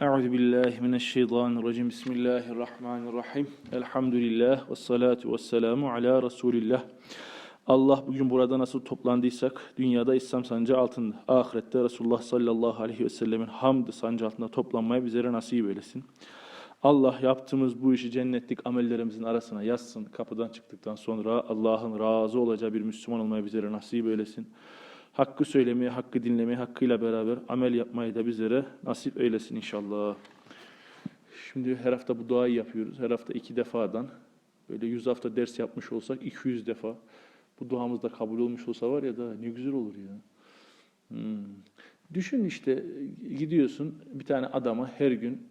Euzu billahi mineşşeytanirracim. Bismillahirrahmanirrahim. Elhamdülillah ve salatu vesselamu ala Resulillah. Allah bugün burada nasıl toplandıysak dünyada İslam sancı altında, ahirette Resulullah sallallahu aleyhi ve sellemin hamd sancı altında toplanmayı bizlere nasip eylesin. Allah yaptığımız bu işi cennetlik amellerimizin arasına yazsın. Kapıdan çıktıktan sonra Allah'ın razı olacağı bir Müslüman olmayı bizlere nasip eylesin. Hakkı söylemeyi, hakkı dinlemeyi, hakkıyla beraber amel yapmayı da bizlere nasip eylesin inşallah. Şimdi her hafta bu duayı yapıyoruz. Her hafta iki defadan. Böyle 100 hafta ders yapmış olsak 200 defa. Bu duamız da kabul olmuş olsa var ya da ne güzel olur ya. Hmm. Düşün işte gidiyorsun bir tane adama her gün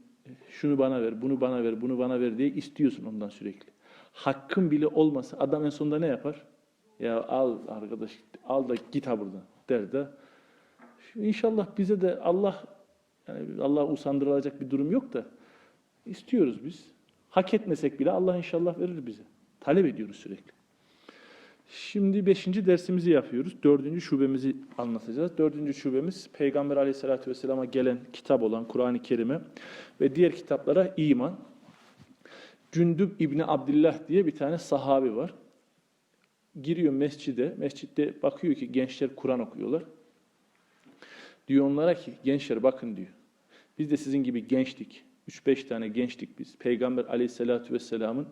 şunu bana ver, bunu bana ver, bunu bana ver diye istiyorsun ondan sürekli. Hakkın bile olmasa adam en sonunda ne yapar? Ya al arkadaş al da git ha buradan der de. İnşallah bize de Allah yani Allah usandırılacak bir durum yok da istiyoruz biz. Hak etmesek bile Allah inşallah verir bize. Talep ediyoruz sürekli. Şimdi beşinci dersimizi yapıyoruz. Dördüncü şubemizi anlatacağız. Dördüncü şubemiz Peygamber aleyhissalatü vesselama gelen kitap olan Kur'an-ı Kerim'e ve diğer kitaplara iman. Cündüb İbni Abdillah diye bir tane sahabi var. Giriyor mescide. Mescitte bakıyor ki gençler Kur'an okuyorlar. Diyor onlara ki gençler bakın diyor. Biz de sizin gibi gençtik. 3-5 tane gençtik biz. Peygamber aleyhissalatü vesselamın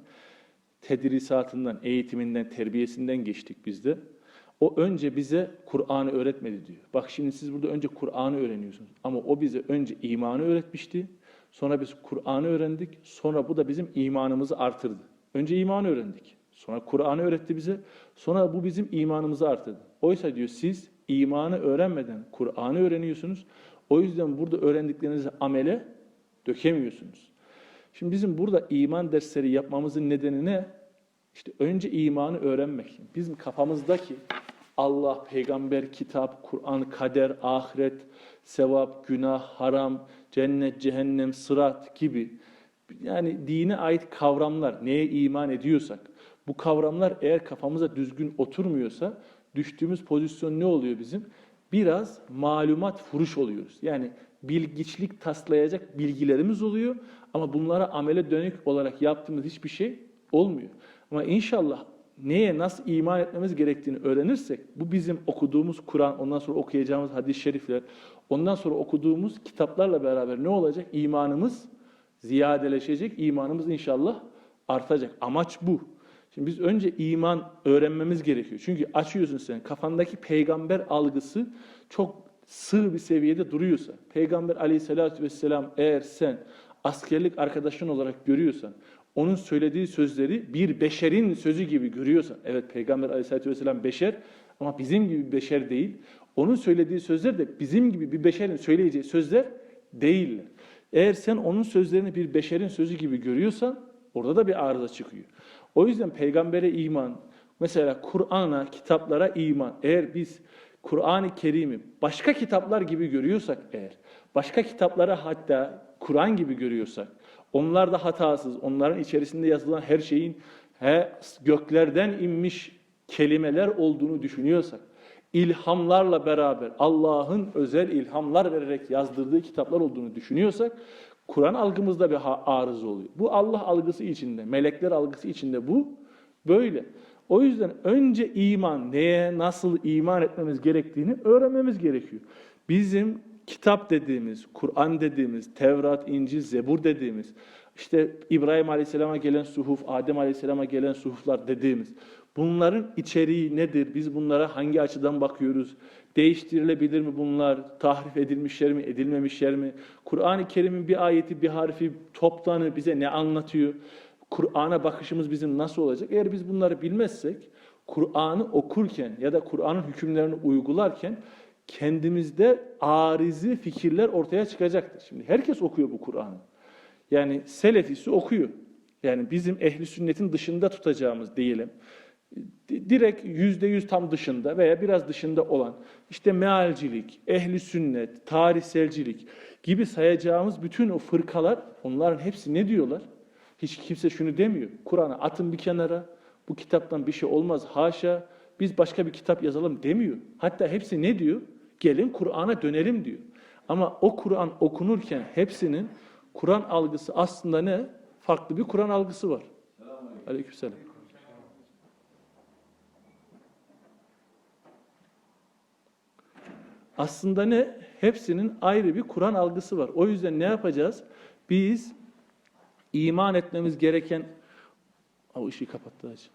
tedrisatından, eğitiminden, terbiyesinden geçtik biz de. O önce bize Kur'an'ı öğretmedi diyor. Bak şimdi siz burada önce Kur'an'ı öğreniyorsunuz. Ama o bize önce imanı öğretmişti. Sonra biz Kur'an'ı öğrendik. Sonra bu da bizim imanımızı artırdı. Önce imanı öğrendik. Sonra Kur'an'ı öğretti bize. Sonra bu bizim imanımızı artırdı. Oysa diyor siz imanı öğrenmeden Kur'an'ı öğreniyorsunuz. O yüzden burada öğrendiklerinizi amele dökemiyorsunuz. Şimdi bizim burada iman dersleri yapmamızın nedeni ne? İşte önce imanı öğrenmek. Bizim kafamızdaki Allah, peygamber, kitap, Kur'an, kader, ahiret, sevap, günah, haram, cennet, cehennem, sırat gibi yani dine ait kavramlar, neye iman ediyorsak, bu kavramlar eğer kafamıza düzgün oturmuyorsa düştüğümüz pozisyon ne oluyor bizim? Biraz malumat furuş oluyoruz. Yani bilgiçlik taslayacak bilgilerimiz oluyor ama bunlara amele dönük olarak yaptığımız hiçbir şey olmuyor. Ama inşallah neye nasıl iman etmemiz gerektiğini öğrenirsek bu bizim okuduğumuz Kur'an, ondan sonra okuyacağımız hadis-i şerifler, ondan sonra okuduğumuz kitaplarla beraber ne olacak? İmanımız ziyadeleşecek, imanımız inşallah artacak. Amaç bu. Şimdi biz önce iman öğrenmemiz gerekiyor. Çünkü açıyorsun sen kafandaki peygamber algısı çok sığ bir seviyede duruyorsa, Peygamber aleyhissalatü vesselam eğer sen askerlik arkadaşın olarak görüyorsan, onun söylediği sözleri bir beşerin sözü gibi görüyorsan, evet Peygamber aleyhissalatü vesselam beşer ama bizim gibi beşer değil, onun söylediği sözler de bizim gibi bir beşerin söyleyeceği sözler değiller. Eğer sen onun sözlerini bir beşerin sözü gibi görüyorsan, orada da bir arıza çıkıyor. O yüzden peygambere iman, mesela Kur'an'a, kitaplara iman, eğer biz Kur'an-ı Kerim'i başka kitaplar gibi görüyorsak eğer, başka kitaplara hatta Kur'an gibi görüyorsak, onlar da hatasız, onların içerisinde yazılan her şeyin he, göklerden inmiş kelimeler olduğunu düşünüyorsak, ilhamlarla beraber Allah'ın özel ilhamlar vererek yazdırdığı kitaplar olduğunu düşünüyorsak, Kur'an algımızda bir arıza oluyor. Bu Allah algısı içinde, melekler algısı içinde bu böyle. O yüzden önce iman, neye nasıl iman etmemiz gerektiğini öğrenmemiz gerekiyor. Bizim kitap dediğimiz, Kur'an dediğimiz, Tevrat, İncil, Zebur dediğimiz, işte İbrahim Aleyhisselam'a gelen suhuf, Adem Aleyhisselam'a gelen suhuflar dediğimiz, bunların içeriği nedir? Biz bunlara hangi açıdan bakıyoruz? Değiştirilebilir mi bunlar? Tahrif edilmişler mi, edilmemişler mi? Kur'an-ı Kerim'in bir ayeti, bir harfi, toplanı bize ne anlatıyor? Kur'an'a bakışımız bizim nasıl olacak? Eğer biz bunları bilmezsek, Kur'an'ı okurken ya da Kur'an'ın hükümlerini uygularken kendimizde arizi fikirler ortaya çıkacaktır. Şimdi herkes okuyor bu Kur'an'ı. Yani selefisi okuyor. Yani bizim ehli sünnetin dışında tutacağımız diyelim. Direkt yüzde yüz tam dışında veya biraz dışında olan işte mealcilik, ehli sünnet, tarihselcilik gibi sayacağımız bütün o fırkalar onların hepsi ne diyorlar? Hiç kimse şunu demiyor. Kur'an'ı atın bir kenara. Bu kitaptan bir şey olmaz. Haşa. Biz başka bir kitap yazalım demiyor. Hatta hepsi ne diyor? Gelin Kur'an'a dönelim diyor. Ama o Kur'an okunurken hepsinin Kur'an algısı aslında ne? Farklı bir Kur'an algısı var. Aleykümselam. Aslında ne? Hepsinin ayrı bir Kur'an algısı var. O yüzden ne yapacağız? Biz iman etmemiz gereken... O ışığı kapattı hacı.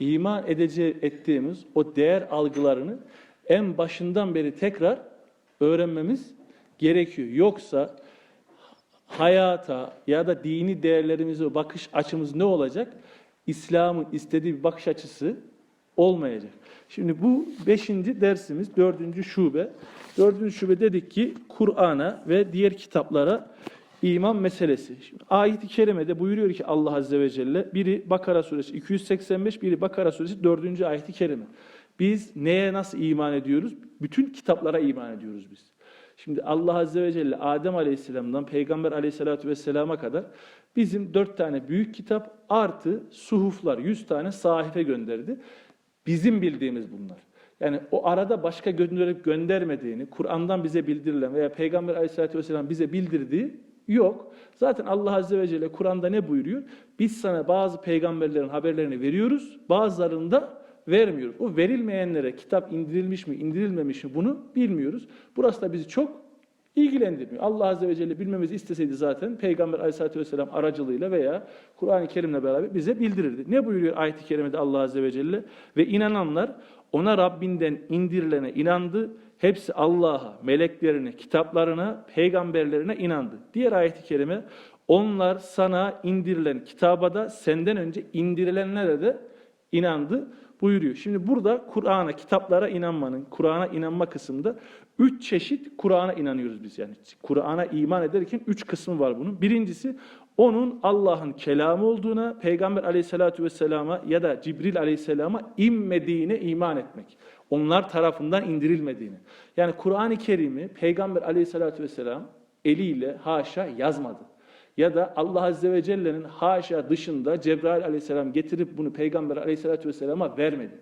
İman edece ettiğimiz o değer algılarını en başından beri tekrar öğrenmemiz gerekiyor. Yoksa hayata ya da dini değerlerimize bakış açımız ne olacak? İslam'ın istediği bir bakış açısı olmayacak. Şimdi bu beşinci dersimiz, dördüncü şube. Dördüncü şube dedik ki Kur'an'a ve diğer kitaplara iman meselesi. Şimdi ayet-i kerimede buyuruyor ki Allah Azze ve Celle, biri Bakara suresi 285, biri Bakara suresi 4. ayet-i kerime. Biz neye nasıl iman ediyoruz? Bütün kitaplara iman ediyoruz biz. Şimdi Allah Azze ve Celle Adem Aleyhisselam'dan Peygamber Aleyhisselatü Vesselam'a kadar bizim dört tane büyük kitap artı suhuflar, yüz tane sahife gönderdi. Bizim bildiğimiz bunlar. Yani o arada başka gönderip göndermediğini, Kur'an'dan bize bildirilen veya Peygamber Aleyhisselatü Vesselam bize bildirdiği yok. Zaten Allah Azze ve Celle Kur'an'da ne buyuruyor? Biz sana bazı peygamberlerin haberlerini veriyoruz, bazılarını da vermiyoruz. O verilmeyenlere kitap indirilmiş mi, indirilmemiş mi bunu bilmiyoruz. Burası da bizi çok ilgilendirmiyor. Allah Azze ve Celle bilmemizi isteseydi zaten Peygamber Aleyhisselatü Vesselam aracılığıyla veya Kur'an-ı Kerim'le beraber bize bildirirdi. Ne buyuruyor ayet-i kerimede Allah Azze ve Celle? Ve inananlar ona Rabbinden indirilene inandı. Hepsi Allah'a, meleklerine, kitaplarına, peygamberlerine inandı. Diğer ayet-i kerime onlar sana indirilen kitaba da senden önce indirilenlere de inandı buyuruyor. Şimdi burada Kur'an'a, kitaplara inanmanın, Kur'an'a inanma kısmında üç çeşit Kur'an'a inanıyoruz biz yani. Kur'an'a iman ederken üç kısmı var bunun. Birincisi onun Allah'ın kelamı olduğuna, Peygamber aleyhissalatü vesselama ya da Cibril aleyhisselama inmediğine iman etmek. Onlar tarafından indirilmediğine. Yani Kur'an-ı Kerim'i Peygamber aleyhissalatü vesselam eliyle haşa yazmadı ya da Allah Azze ve Celle'nin haşa dışında Cebrail aleyhisselam getirip bunu Peygamber aleyhissalatü vesselama vermedi.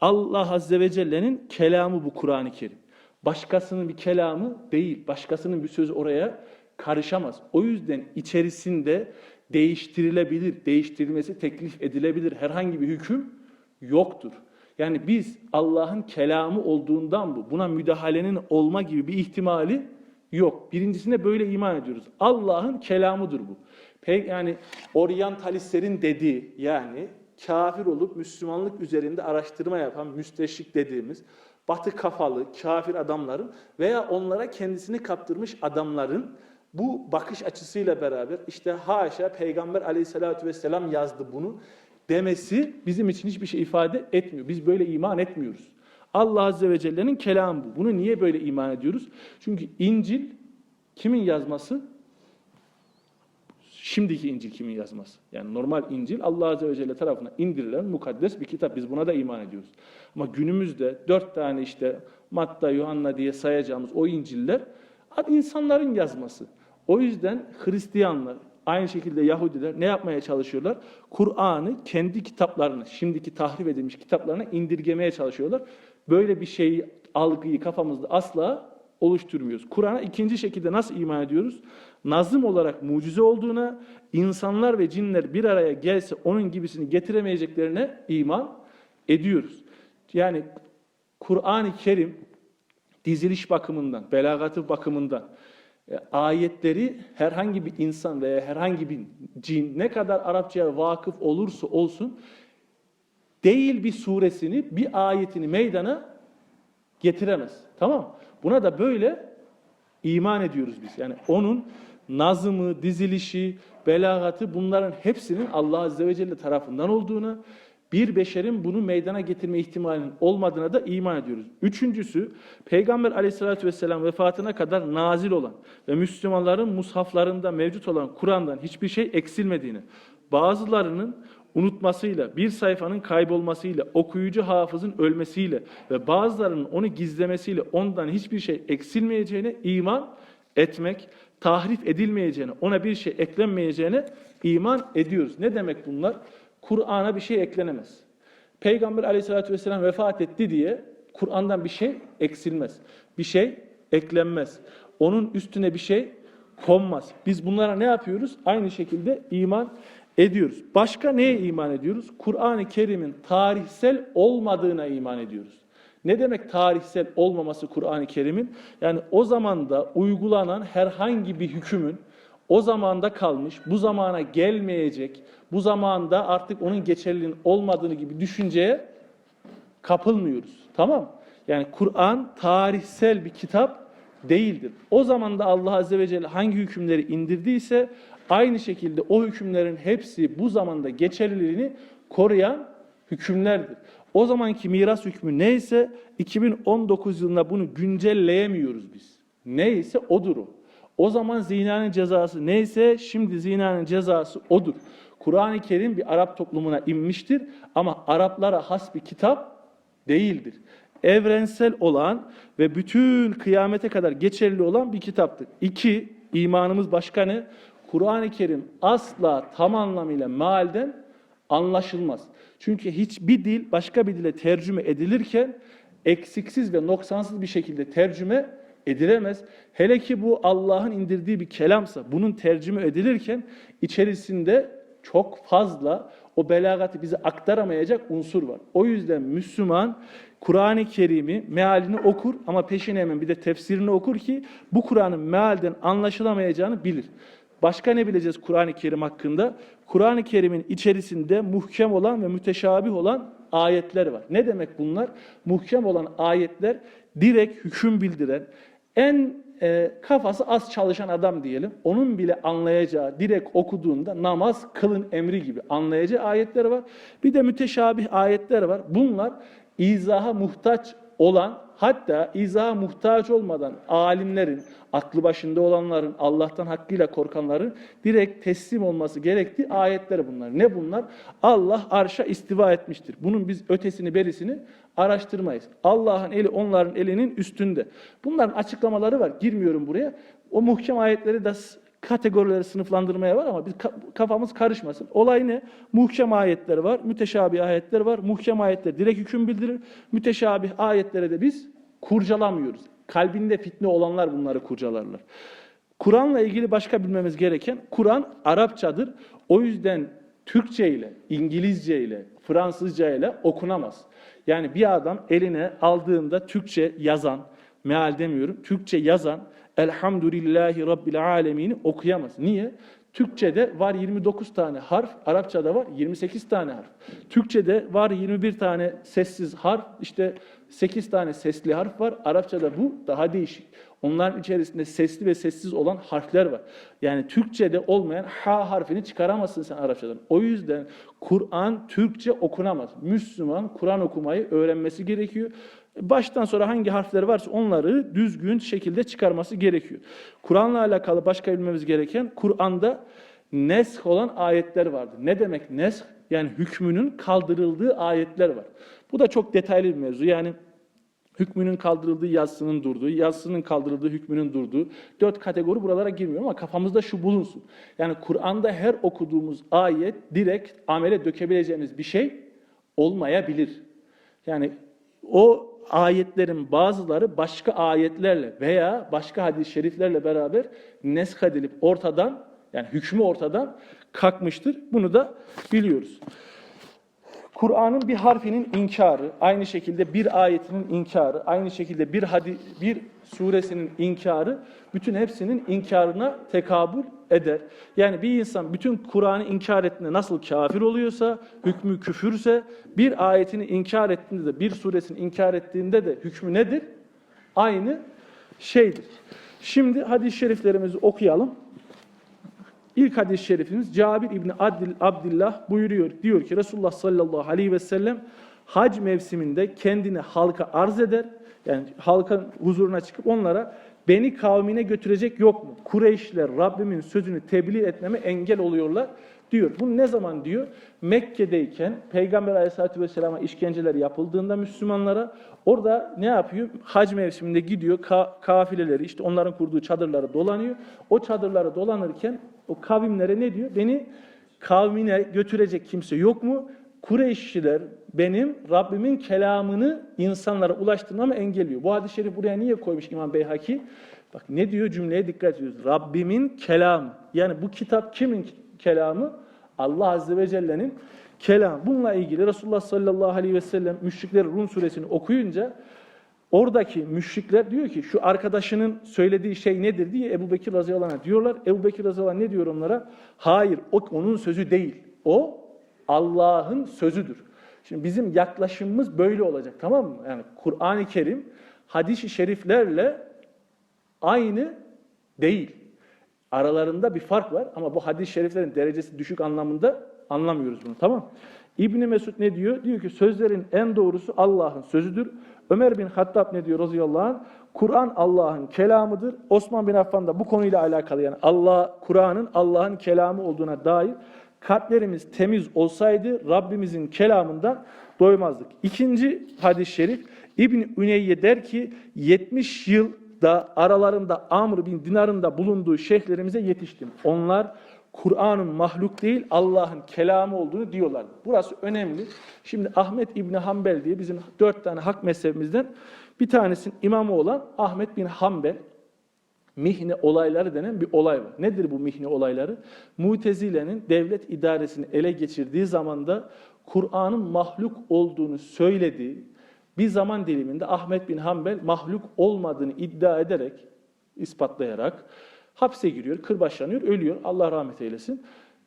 Allah Azze ve Celle'nin kelamı bu Kur'an-ı Kerim. Başkasının bir kelamı değil, başkasının bir sözü oraya karışamaz. O yüzden içerisinde değiştirilebilir, değiştirilmesi teklif edilebilir herhangi bir hüküm yoktur. Yani biz Allah'ın kelamı olduğundan bu, buna müdahalenin olma gibi bir ihtimali Yok. Birincisine böyle iman ediyoruz. Allah'ın kelamıdır bu. Pek yani oryantalistlerin dediği yani kafir olup Müslümanlık üzerinde araştırma yapan müsteşrik dediğimiz batı kafalı kafir adamların veya onlara kendisini kaptırmış adamların bu bakış açısıyla beraber işte haşa Peygamber aleyhissalatü vesselam yazdı bunu demesi bizim için hiçbir şey ifade etmiyor. Biz böyle iman etmiyoruz. Allah Azze ve Celle'nin kelamı bu. Bunu niye böyle iman ediyoruz? Çünkü İncil kimin yazması? Şimdiki İncil kimin yazması? Yani normal İncil Allah Azze ve Celle tarafından indirilen mukaddes bir kitap. Biz buna da iman ediyoruz. Ama günümüzde dört tane işte Matta, Yuhanna diye sayacağımız o İncil'ler insanların yazması. O yüzden Hristiyanlar, aynı şekilde Yahudiler ne yapmaya çalışıyorlar? Kur'an'ı kendi kitaplarına, şimdiki tahrif edilmiş kitaplarına indirgemeye çalışıyorlar. Böyle bir şeyi, algıyı kafamızda asla oluşturmuyoruz. Kur'an'a ikinci şekilde nasıl iman ediyoruz? Nazım olarak mucize olduğuna, insanlar ve cinler bir araya gelse onun gibisini getiremeyeceklerine iman ediyoruz. Yani Kur'an-ı Kerim diziliş bakımından, belagatı bakımından, e, ayetleri herhangi bir insan veya herhangi bir cin ne kadar Arapçaya vakıf olursa olsun değil bir suresini, bir ayetini meydana getiremez. Tamam Buna da böyle iman ediyoruz biz. Yani onun nazımı, dizilişi, belagatı bunların hepsinin Allah Azze ve Celle tarafından olduğuna, bir beşerin bunu meydana getirme ihtimalinin olmadığına da iman ediyoruz. Üçüncüsü, Peygamber aleyhissalatü vesselam vefatına kadar nazil olan ve Müslümanların mushaflarında mevcut olan Kur'an'dan hiçbir şey eksilmediğini, bazılarının unutmasıyla, bir sayfanın kaybolmasıyla, okuyucu hafızın ölmesiyle ve bazılarının onu gizlemesiyle ondan hiçbir şey eksilmeyeceğine iman etmek, tahrif edilmeyeceğine, ona bir şey eklenmeyeceğine iman ediyoruz. Ne demek bunlar? Kur'an'a bir şey eklenemez. Peygamber aleyhissalatü vesselam vefat etti diye Kur'an'dan bir şey eksilmez. bir şey eklenmez. Onun üstüne bir şey konmaz. Biz bunlara ne yapıyoruz? Aynı şekilde iman ediyoruz. Başka neye iman ediyoruz? Kur'an-ı Kerim'in tarihsel olmadığına iman ediyoruz. Ne demek tarihsel olmaması Kur'an-ı Kerim'in? Yani o zamanda uygulanan herhangi bir hükümün o zamanda kalmış, bu zamana gelmeyecek, bu zamanda artık onun geçerliliğinin olmadığını gibi düşünceye kapılmıyoruz. Tamam? Yani Kur'an tarihsel bir kitap değildir. O zaman da Allah Azze ve Celle hangi hükümleri indirdiyse aynı şekilde o hükümlerin hepsi bu zamanda geçerliliğini koruyan hükümlerdir. O zamanki miras hükmü neyse 2019 yılında bunu güncelleyemiyoruz biz. Neyse odur o. O zaman zinanın cezası neyse şimdi zinanın cezası odur. Kur'an-ı Kerim bir Arap toplumuna inmiştir ama Araplara has bir kitap değildir. Evrensel olan ve bütün kıyamete kadar geçerli olan bir kitaptır. İki, imanımız başka ne? Kur'an-ı Kerim asla tam anlamıyla mealden anlaşılmaz. Çünkü hiçbir dil başka bir dile tercüme edilirken eksiksiz ve noksansız bir şekilde tercüme edilemez. Hele ki bu Allah'ın indirdiği bir kelamsa bunun tercüme edilirken içerisinde çok fazla o belagatı bize aktaramayacak unsur var. O yüzden Müslüman Kur'an-ı Kerim'i mealini okur ama peşine hemen bir de tefsirini okur ki bu Kur'an'ın mealden anlaşılamayacağını bilir. Başka ne bileceğiz Kur'an-ı Kerim hakkında? Kur'an-ı Kerim'in içerisinde muhkem olan ve müteşabih olan ayetler var. Ne demek bunlar? Muhkem olan ayetler direkt hüküm bildiren, en e, kafası az çalışan adam diyelim, onun bile anlayacağı, direkt okuduğunda namaz kılın emri gibi anlayacağı ayetler var. Bir de müteşabih ayetler var. Bunlar izaha muhtaç olan, hatta izaha muhtaç olmadan alimlerin, aklı başında olanların, Allah'tan hakkıyla korkanların direkt teslim olması gerektiği ayetler bunlar. Ne bunlar? Allah arşa istiva etmiştir. Bunun biz ötesini berisini araştırmayız. Allah'ın eli onların elinin üstünde. Bunların açıklamaları var. Girmiyorum buraya. O muhkem ayetleri de kategorileri sınıflandırmaya var ama biz kafamız karışmasın. Olay ne? Muhkem ayetler var, müteşabih ayetler var. Muhkem ayetler direkt hüküm bildirir. Müteşabih ayetlere de biz kurcalamıyoruz. Kalbinde fitne olanlar bunları kurcalarlar. Kur'an'la ilgili başka bilmemiz gereken, Kur'an Arapçadır. O yüzden Türkçe ile, İngilizce ile, Fransızca ile okunamaz. Yani bir adam eline aldığında Türkçe yazan, meal demiyorum, Türkçe yazan Elhamdülillahi Rabbil Alemin'i okuyamaz. Niye? Türkçe'de var 29 tane harf, Arapçada var 28 tane harf. Türkçe'de var 21 tane sessiz harf, işte 8 tane sesli harf var. Arapçada bu daha değişik. Onların içerisinde sesli ve sessiz olan harfler var. Yani Türkçe'de olmayan ha harfini çıkaramazsın sen Arapçadan. O yüzden Kur'an Türkçe okunamaz. Müslüman Kur'an okumayı öğrenmesi gerekiyor. Baştan sonra hangi harfler varsa onları düzgün şekilde çıkarması gerekiyor. Kur'an'la alakalı başka bilmemiz gereken Kur'an'da nesk olan ayetler vardır. Ne demek nesk? Yani hükmünün kaldırıldığı ayetler var. Bu da çok detaylı bir mevzu. Yani hükmünün kaldırıldığı yazısının durduğu, yazısının kaldırıldığı hükmünün durduğu dört kategori buralara girmiyor ama kafamızda şu bulunsun. Yani Kur'an'da her okuduğumuz ayet direkt amele dökebileceğimiz bir şey olmayabilir. Yani o ayetlerin bazıları başka ayetlerle veya başka hadis-i şeriflerle beraber nesk edilip ortadan yani hükmü ortadan kalkmıştır. Bunu da biliyoruz. Kur'an'ın bir harfinin inkarı, aynı şekilde bir ayetinin inkarı, aynı şekilde bir hadi bir suresinin inkarı bütün hepsinin inkarına tekabül eder. Yani bir insan bütün Kur'an'ı inkar ettiğinde nasıl kafir oluyorsa, hükmü küfürse, bir ayetini inkar ettiğinde de, bir suresini inkar ettiğinde de hükmü nedir? Aynı şeydir. Şimdi hadis-i şeriflerimizi okuyalım. İlk hadis-i şerifimiz Cabir İbni Adil, Abdillah buyuruyor. Diyor ki Resulullah sallallahu aleyhi ve sellem hac mevsiminde kendini halka arz eder. Yani halkın huzuruna çıkıp onlara beni kavmine götürecek yok mu? Kureyşler Rabbimin sözünü tebliğ etmeme engel oluyorlar diyor. Bu ne zaman diyor? Mekke'deyken Peygamber Aleyhisselatü Vesselam'a işkenceler yapıldığında Müslümanlara orada ne yapıyor? Hac mevsiminde gidiyor ka kafileleri işte onların kurduğu çadırları dolanıyor. O çadırları dolanırken o kavimlere ne diyor? Beni kavmine götürecek kimse yok mu? Kureyşliler benim Rabbimin kelamını insanlara ulaştırmamı engelliyor. Bu hadis-i şerif buraya niye koymuş İmam Beyhaki? Bak ne diyor cümleye dikkat ediyoruz. Rabbimin kelamı. Yani bu kitap kimin kelamı? Allah Azze ve Celle'nin kelamı. Bununla ilgili Resulullah sallallahu aleyhi ve sellem müşrikler Rum suresini okuyunca Oradaki müşrikler diyor ki şu arkadaşının söylediği şey nedir diye Ebu Bekir radıyallahu diyorlar. Ebu Bekir radıyallahu ne diyor onlara? Hayır o onun sözü değil. O Allah'ın sözüdür. Şimdi bizim yaklaşımımız böyle olacak tamam mı? Yani Kur'an-ı Kerim hadis-i şeriflerle aynı değil. Aralarında bir fark var ama bu hadis-i şeriflerin derecesi düşük anlamında anlamıyoruz bunu tamam İbni Mesud ne diyor? Diyor ki sözlerin en doğrusu Allah'ın sözüdür. Ömer bin Hattab ne diyor radıyallahu anh? Kur'an Allah'ın kelamıdır. Osman bin Affan da bu konuyla alakalı yani Allah Kur'an'ın Allah'ın kelamı olduğuna dair kalplerimiz temiz olsaydı Rabbimizin kelamından doymazdık. İkinci hadis-i şerif İbn Üneyye der ki 70 yıl da aralarında Amr bin Dinar'ın da bulunduğu şeyhlerimize yetiştim. Onlar Kur'an'ın mahluk değil Allah'ın kelamı olduğunu diyorlardı. Burası önemli. Şimdi Ahmet İbni Hanbel diye bizim dört tane hak mezhebimizden bir tanesinin imamı olan Ahmet bin Hanbel mihne olayları denen bir olay var. Nedir bu mihne olayları? Mutezile'nin devlet idaresini ele geçirdiği zamanda Kur'an'ın mahluk olduğunu söylediği bir zaman diliminde Ahmet bin Hanbel mahluk olmadığını iddia ederek, ispatlayarak hapse giriyor, kırbaçlanıyor, ölüyor. Allah rahmet eylesin.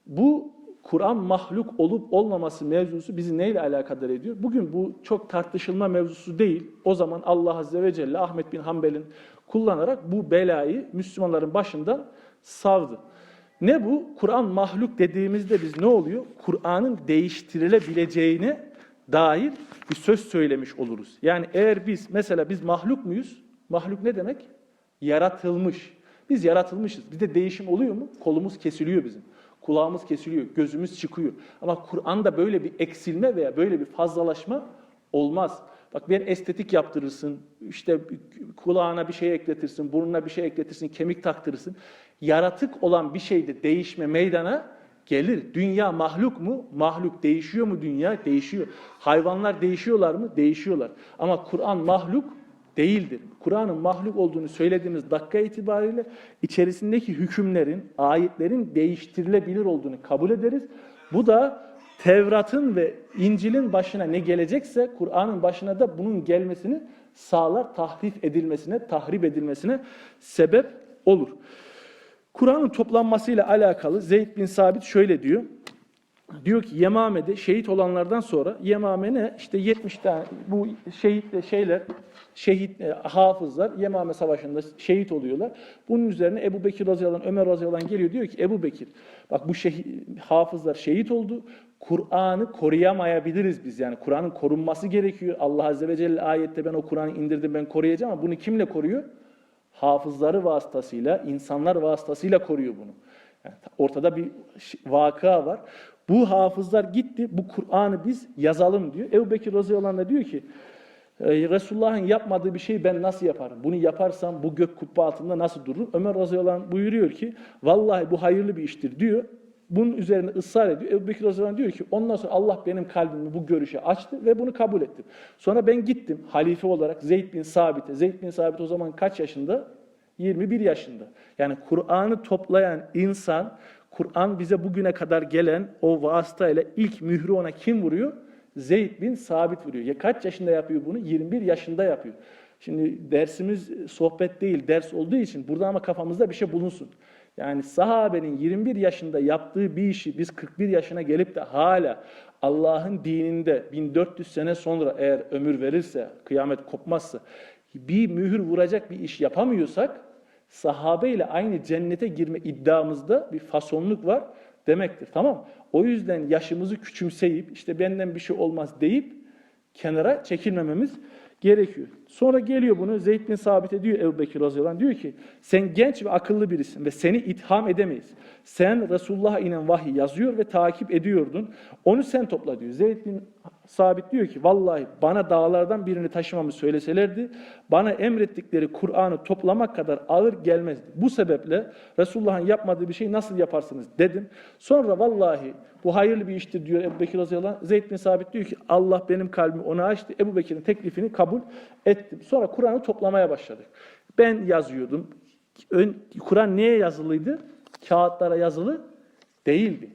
Bu Kur'an mahluk olup olmaması mevzusu bizi neyle alakadar ediyor? Bugün bu çok tartışılma mevzusu değil. O zaman Allah Azze ve Celle Ahmet bin Hanbel'in kullanarak bu belayı Müslümanların başından savdı. Ne bu? Kur'an mahluk dediğimizde biz ne oluyor? Kur'an'ın değiştirilebileceğine dair bir söz söylemiş oluruz. Yani eğer biz mesela biz mahluk muyuz? Mahluk ne demek? Yaratılmış. Biz yaratılmışız. Bizde değişim oluyor mu? Kolumuz kesiliyor bizim. Kulağımız kesiliyor, gözümüz çıkıyor. Ama Kur'an'da böyle bir eksilme veya böyle bir fazlalaşma olmaz. Bak bir estetik yaptırırsın, işte kulağına bir şey ekletirsin, burnuna bir şey ekletirsin, kemik taktırırsın. Yaratık olan bir şeyde değişme meydana gelir. Dünya mahluk mu? Mahluk. Değişiyor mu dünya? Değişiyor. Hayvanlar değişiyorlar mı? Değişiyorlar. Ama Kur'an mahluk değildir. Kur'an'ın mahluk olduğunu söylediğimiz dakika itibariyle içerisindeki hükümlerin, ayetlerin değiştirilebilir olduğunu kabul ederiz. Bu da Tevrat'ın ve İncil'in başına ne gelecekse Kur'an'ın başına da bunun gelmesini sağlar, tahrif edilmesine, tahrip edilmesine sebep olur. Kur'an'ın toplanmasıyla alakalı Zeyd bin Sabit şöyle diyor. Diyor ki Yemame'de şehit olanlardan sonra Yemame ne? İşte 70 tane bu şehit şeyler şehit e, hafızlar Yemame Savaşı'nda şehit oluyorlar. Bunun üzerine Ebu Bekir radıyallahu anh, Ömer radıyallahu anh geliyor diyor ki Ebu Bekir bak bu şehit, hafızlar şehit oldu. Kur'an'ı koruyamayabiliriz biz yani Kur'an'ın korunması gerekiyor. Allah azze ve celle ayette ben o Kur'an'ı indirdim ben koruyacağım ama bunu kimle koruyor? Hafızları vasıtasıyla, insanlar vasıtasıyla koruyor bunu. Yani ortada bir vaka var. Bu hafızlar gitti, bu Kur'an'ı biz yazalım diyor. Ebu Bekir radıyallahu da diyor ki, "Ey Resulullah'ın yapmadığı bir şeyi ben nasıl yaparım? Bunu yaparsam bu gök kubbe altında nasıl dururum? Ömer radıyallahu buyuruyor ki, vallahi bu hayırlı bir iştir diyor. Bunun üzerine ısrar ediyor. Ebu Bekir anh diyor ki, ondan sonra Allah benim kalbimi bu görüşe açtı ve bunu kabul ettim. Sonra ben gittim halife olarak Zeyd bin Sabit'e. Zeyd bin Sabit o zaman kaç yaşında? 21 yaşında. Yani Kur'an'ı toplayan insan, Kur'an bize bugüne kadar gelen o vasıtayla ilk mührü ona kim vuruyor? Zeyd bin Sabit vuruyor. Ya kaç yaşında yapıyor bunu? 21 yaşında yapıyor. Şimdi dersimiz sohbet değil, ders olduğu için burada ama kafamızda bir şey bulunsun. Yani sahabenin 21 yaşında yaptığı bir işi biz 41 yaşına gelip de hala Allah'ın dininde 1400 sene sonra eğer ömür verirse, kıyamet kopmazsa bir mühür vuracak bir iş yapamıyorsak sahabe ile aynı cennete girme iddiamızda bir fasonluk var demektir. Tamam O yüzden yaşımızı küçümseyip işte benden bir şey olmaz deyip kenara çekilmememiz gerekiyor. Sonra geliyor bunu Zeyd bin Sabit'e diyor Ebu Bekir radıyallahu diyor ki sen genç ve akıllı birisin ve seni itham edemeyiz. Sen Resulullah'a inen vahiy yazıyor ve takip ediyordun. Onu sen topla diyor. Zeyd bin Sabit diyor ki vallahi bana dağlardan birini taşımamı söyleselerdi bana emrettikleri Kur'an'ı toplamak kadar ağır gelmezdi. Bu sebeple Resulullah'ın yapmadığı bir şey nasıl yaparsınız dedim. Sonra vallahi bu hayırlı bir iştir diyor Ebu Bekir radıyallahu. Zeyd bin Sabit diyor ki Allah benim kalbimi ona açtı. Ebu Bekir'in teklifini kabul ettim. Sonra Kur'an'ı toplamaya başladık. Ben yazıyordum. Kur'an neye yazılıydı? Kağıtlara yazılı değildi.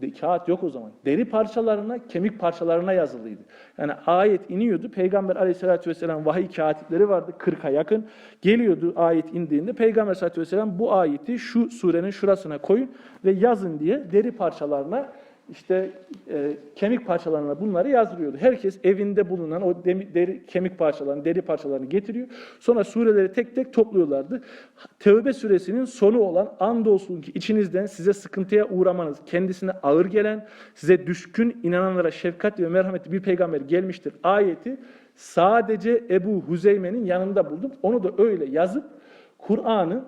De- Kağıt yok o zaman. Deri parçalarına, kemik parçalarına yazılıydı. Yani ayet iniyordu. Peygamber aleyhissalatü vesselam vahiy katipleri vardı. 40'a yakın. Geliyordu ayet indiğinde. Peygamber aleyhissalatü vesselam bu ayeti şu surenin şurasına koyun ve yazın diye deri parçalarına işte e, kemik parçalarına bunları yazdırıyordu. Herkes evinde bulunan o demi- deri, kemik parçalarını, deri parçalarını getiriyor. Sonra sureleri tek tek topluyorlardı. Tevbe suresinin sonu olan andolsun ki içinizden size sıkıntıya uğramanız, kendisine ağır gelen, size düşkün inananlara şefkatli ve merhametli bir peygamber gelmiştir. Ayeti sadece Ebu Huzeyme'nin yanında buldum. Onu da öyle yazıp Kur'an'ı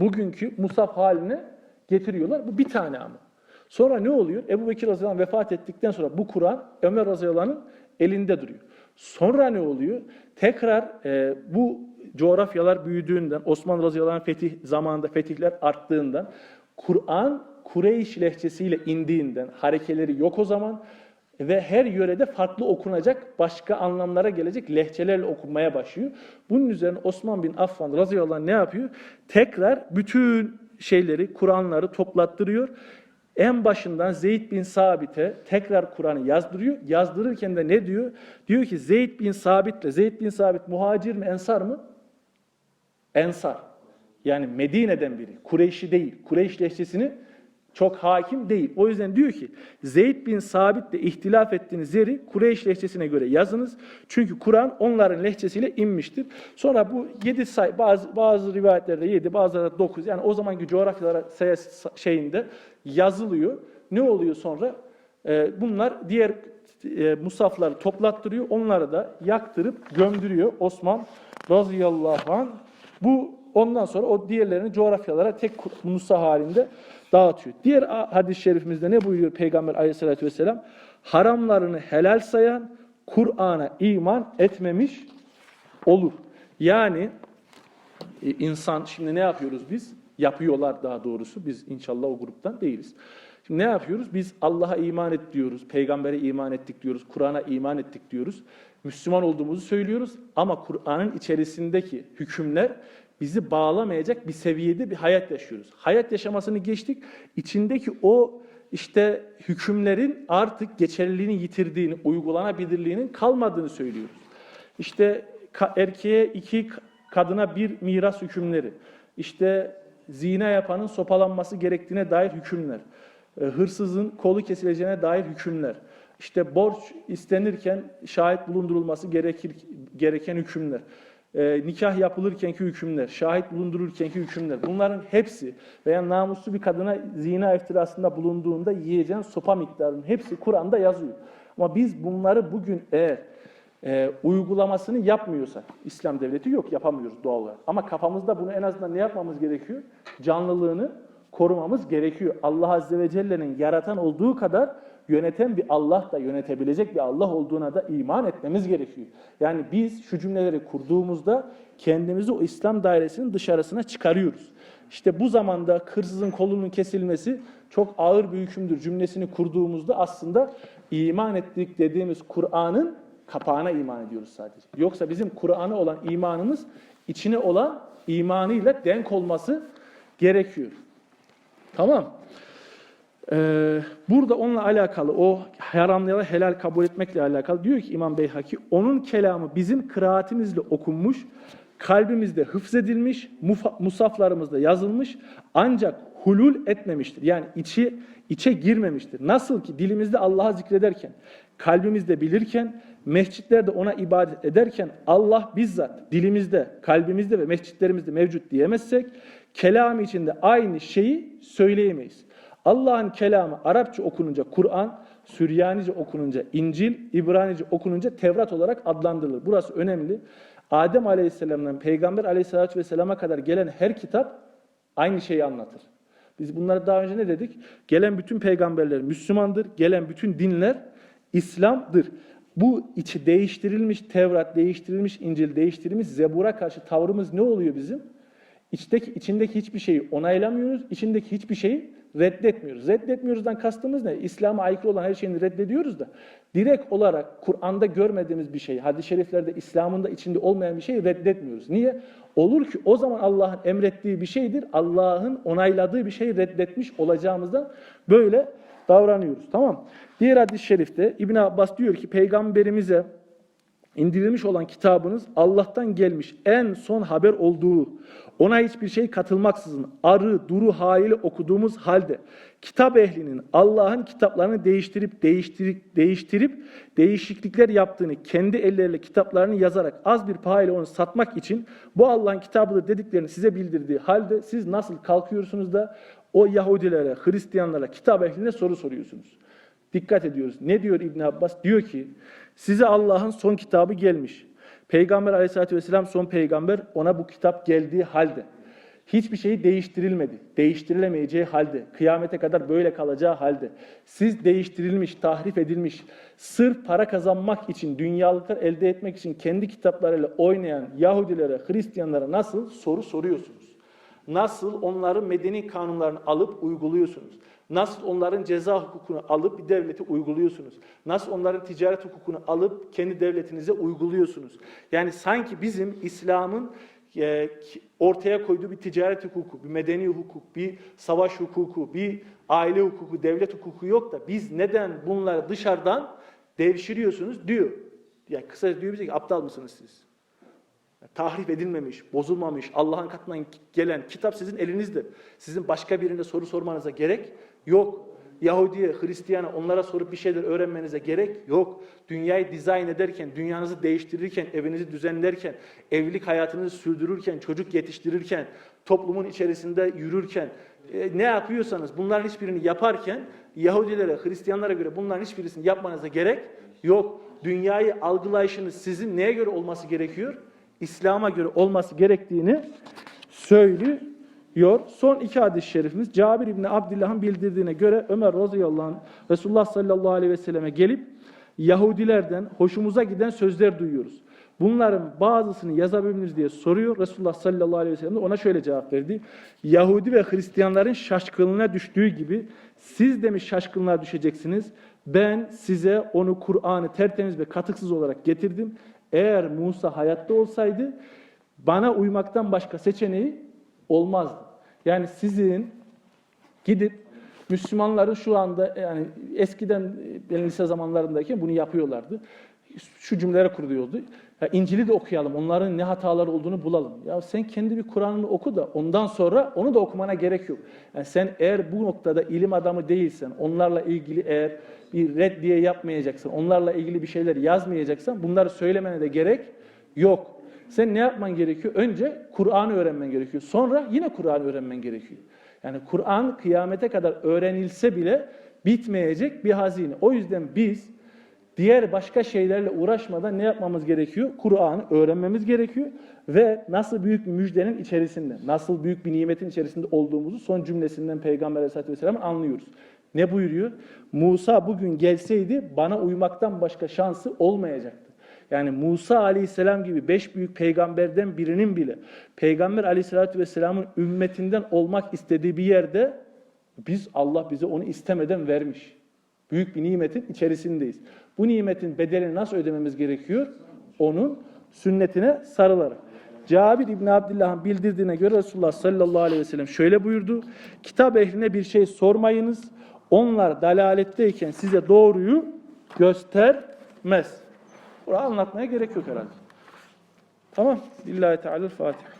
bugünkü musaf haline getiriyorlar. Bu bir tane ama. Sonra ne oluyor? Ebu Bekir anh vefat ettikten sonra bu Kur'an Ömer anh'ın elinde duruyor. Sonra ne oluyor? Tekrar e, bu coğrafyalar büyüdüğünden, Osmanlı Radıyallahu anh fetih zamanında fetihler arttığından, Kur'an Kureyş lehçesiyle indiğinden, harekeleri yok o zaman ve her yörede farklı okunacak, başka anlamlara gelecek lehçelerle okunmaya başlıyor. Bunun üzerine Osman bin Affan radıyallahu anh ne yapıyor? Tekrar bütün şeyleri, Kur'anları toplattırıyor. En başından Zeyd bin Sabit'e tekrar Kur'an'ı yazdırıyor. Yazdırırken de ne diyor? Diyor ki Zeyd bin Sabit'le, Zeyd bin Sabit muhacir mi, ensar mı? Ensar. Yani Medine'den biri. Kureyş'i değil. Kureyş lehçesini çok hakim değil. O yüzden diyor ki Zeyd bin Sabit'le ihtilaf ettiğiniz yeri Kureyş lehçesine göre yazınız. Çünkü Kur'an onların lehçesiyle inmiştir. Sonra bu 7 say bazı bazı rivayetlerde 7, bazıları 9 yani o zamanki coğrafyalara sayı- şeyinde yazılıyor. Ne oluyor sonra? Ee, bunlar diğer e, musafları toplattırıyor. Onları da yaktırıp gömdürüyor Osman radıyallahu anh. Bu ondan sonra o diğerlerini coğrafyalara tek nusa halinde dağıtıyor. Diğer hadis-i şerifimizde ne buyuruyor Peygamber aleyhissalatü vesselam? Haramlarını helal sayan Kur'an'a iman etmemiş olur. Yani e, insan şimdi ne yapıyoruz biz? Yapıyorlar daha doğrusu. Biz inşallah o gruptan değiliz. Şimdi ne yapıyoruz? Biz Allah'a iman et diyoruz, peygambere iman ettik diyoruz, Kur'an'a iman ettik diyoruz. Müslüman olduğumuzu söylüyoruz ama Kur'an'ın içerisindeki hükümler bizi bağlamayacak bir seviyede bir hayat yaşıyoruz. Hayat yaşamasını geçtik. içindeki o işte hükümlerin artık geçerliliğini yitirdiğini, uygulanabilirliğinin kalmadığını söylüyoruz. İşte erkeğe iki, kadına bir miras hükümleri. İşte zina yapanın sopalanması gerektiğine dair hükümler. E, Hırsızın kolu kesileceğine dair hükümler. İşte borç istenirken şahit bulundurulması gerekir, gereken hükümler. E, nikah yapılırkenki hükümler, şahit bulundururkenki hükümler. Bunların hepsi veya namuslu bir kadına zina iftirasında bulunduğunda yiyeceğin sopa miktarının hepsi Kur'an'da yazıyor. Ama biz bunları bugün eğer e, uygulamasını yapmıyorsak, İslam devleti yok yapamıyoruz doğal olarak. Ama kafamızda bunu en azından ne yapmamız gerekiyor? Canlılığını korumamız gerekiyor. Allah Azze ve Celle'nin yaratan olduğu kadar yöneten bir Allah da yönetebilecek bir Allah olduğuna da iman etmemiz gerekiyor. Yani biz şu cümleleri kurduğumuzda kendimizi o İslam dairesinin dışarısına çıkarıyoruz. İşte bu zamanda hırsızın kolunun kesilmesi çok ağır bir hükümdür cümlesini kurduğumuzda aslında iman ettik dediğimiz Kur'an'ın kapağına iman ediyoruz sadece. Yoksa bizim Kur'an'a olan imanımız içine olan imanıyla denk olması gerekiyor. Tamam. Ee, burada onunla alakalı o haram ya da helal kabul etmekle alakalı diyor ki İmam Beyhaki onun kelamı bizim kıraatimizle okunmuş, kalbimizde hıfzedilmiş, musaflarımızda yazılmış ancak hulul etmemiştir. Yani içi içe girmemiştir. Nasıl ki dilimizde Allah'ı zikrederken, kalbimizde bilirken, mescitlerde ona ibadet ederken Allah bizzat dilimizde, kalbimizde ve mescitlerimizde mevcut diyemezsek, kelamı içinde aynı şeyi söyleyemeyiz. Allah'ın kelamı Arapça okununca Kur'an, Süryanice okununca İncil, İbranice okununca Tevrat olarak adlandırılır. Burası önemli. Adem Aleyhisselam'dan Peygamber Aleyhisselatü Vesselam'a kadar gelen her kitap aynı şeyi anlatır. Biz bunları daha önce ne dedik? Gelen bütün peygamberler Müslümandır, gelen bütün dinler İslam'dır. Bu içi değiştirilmiş Tevrat, değiştirilmiş İncil, değiştirilmiş Zebur'a karşı tavrımız ne oluyor bizim? İçteki, içindeki hiçbir şeyi onaylamıyoruz, içindeki hiçbir şeyi reddetmiyoruz. Reddetmiyoruzdan kastımız ne? İslam'a aykırı olan her şeyini reddediyoruz da direkt olarak Kur'an'da görmediğimiz bir şey, hadis-i şeriflerde İslam'ın da içinde olmayan bir şeyi reddetmiyoruz. Niye? Olur ki o zaman Allah'ın emrettiği bir şeydir, Allah'ın onayladığı bir şeyi reddetmiş olacağımızdan böyle davranıyoruz. Tamam Diğer hadis-i şerifte İbn Abbas diyor ki peygamberimize indirilmiş olan kitabınız Allah'tan gelmiş en son haber olduğu, ona hiçbir şey katılmaksızın arı, duru haliyle okuduğumuz halde kitap ehlinin Allah'ın kitaplarını değiştirip değiştirip değiştirip değişiklikler yaptığını kendi elleriyle kitaplarını yazarak az bir pahayla onu satmak için bu Allah'ın kitabıdır dediklerini size bildirdiği halde siz nasıl kalkıyorsunuz da o Yahudilere, Hristiyanlara, kitap ehline soru soruyorsunuz? Dikkat ediyoruz. Ne diyor İbn Abbas? Diyor ki size Allah'ın son kitabı gelmiş. Peygamber aleyhissalatü vesselam son peygamber ona bu kitap geldiği halde. Hiçbir şey değiştirilmedi. Değiştirilemeyeceği halde. Kıyamete kadar böyle kalacağı halde. Siz değiştirilmiş, tahrif edilmiş, sırf para kazanmak için, dünyalıklar elde etmek için kendi kitaplarıyla oynayan Yahudilere, Hristiyanlara nasıl soru soruyorsunuz? Nasıl onların medeni kanunlarını alıp uyguluyorsunuz? Nasıl onların ceza hukukunu alıp bir devlete uyguluyorsunuz? Nasıl onların ticaret hukukunu alıp kendi devletinize uyguluyorsunuz? Yani sanki bizim İslam'ın e, ortaya koyduğu bir ticaret hukuku, bir medeni hukuk, bir savaş hukuku, bir aile hukuku, devlet hukuku yok da biz neden bunları dışarıdan devşiriyorsunuz diyor. Yani kısaca diyor bize ki aptal mısınız siz? tahrif edilmemiş, bozulmamış, Allah'ın katından gelen kitap sizin elinizde. Sizin başka birine soru sormanıza gerek yok. Yahudiye, Hristiyana onlara sorup bir şeyler öğrenmenize gerek yok. Dünyayı dizayn ederken, dünyanızı değiştirirken, evinizi düzenlerken, evlilik hayatınızı sürdürürken, çocuk yetiştirirken, toplumun içerisinde yürürken, e, ne yapıyorsanız bunların hiçbirini yaparken Yahudilere, Hristiyanlara göre bunların hiçbirisini yapmanıza gerek yok. Dünyayı algılayışınız sizin neye göre olması gerekiyor? İslam'a göre olması gerektiğini söylüyor. Son iki hadis-i şerifimiz Cabir İbni Abdillah'ın bildirdiğine göre Ömer radıyallahu anh Resulullah sallallahu aleyhi ve selleme gelip Yahudilerden hoşumuza giden sözler duyuyoruz. Bunların bazısını yazabilir diye soruyor. Resulullah sallallahu aleyhi ve sellem de ona şöyle cevap verdi. Yahudi ve Hristiyanların şaşkınlığına düştüğü gibi siz de mi şaşkınlığa düşeceksiniz? Ben size onu Kur'an'ı tertemiz ve katıksız olarak getirdim. Eğer Musa hayatta olsaydı bana uymaktan başka seçeneği olmazdı. Yani sizin gidip Müslümanları şu anda yani eskiden ben lise zamanlarındayken bunu yapıyorlardı. Şu cümleleri kuruyordu. Ya İncil'i de okuyalım. Onların ne hataları olduğunu bulalım. Ya sen kendi bir Kur'an'ını oku da ondan sonra onu da okumana gerek yok. Yani sen eğer bu noktada ilim adamı değilsen, onlarla ilgili eğer bir reddiye yapmayacaksan, onlarla ilgili bir şeyler yazmayacaksan bunları söylemene de gerek yok. Sen ne yapman gerekiyor? Önce Kur'an'ı öğrenmen gerekiyor. Sonra yine Kur'an'ı öğrenmen gerekiyor. Yani Kur'an kıyamete kadar öğrenilse bile bitmeyecek bir hazine. O yüzden biz diğer başka şeylerle uğraşmadan ne yapmamız gerekiyor? Kur'an'ı öğrenmemiz gerekiyor ve nasıl büyük bir müjdenin içerisinde, nasıl büyük bir nimetin içerisinde olduğumuzu son cümlesinden Peygamber Aleyhisselatü Vesselam anlıyoruz. Ne buyuruyor? Musa bugün gelseydi bana uymaktan başka şansı olmayacaktı. Yani Musa aleyhisselam gibi beş büyük peygamberden birinin bile Peygamber aleyhissalatü vesselamın ümmetinden olmak istediği bir yerde biz Allah bize onu istemeden vermiş. Büyük bir nimetin içerisindeyiz. Bu nimetin bedelini nasıl ödememiz gerekiyor? Onun sünnetine sarılarak. Cabir İbni Abdillah'ın bildirdiğine göre Resulullah sallallahu aleyhi ve sellem şöyle buyurdu. Kitap ehline bir şey sormayınız. Onlar dalaletteyken size doğruyu göstermez. Burayı anlatmaya gerek yok herhalde. Tamam. Lillahi Teala Fatiha.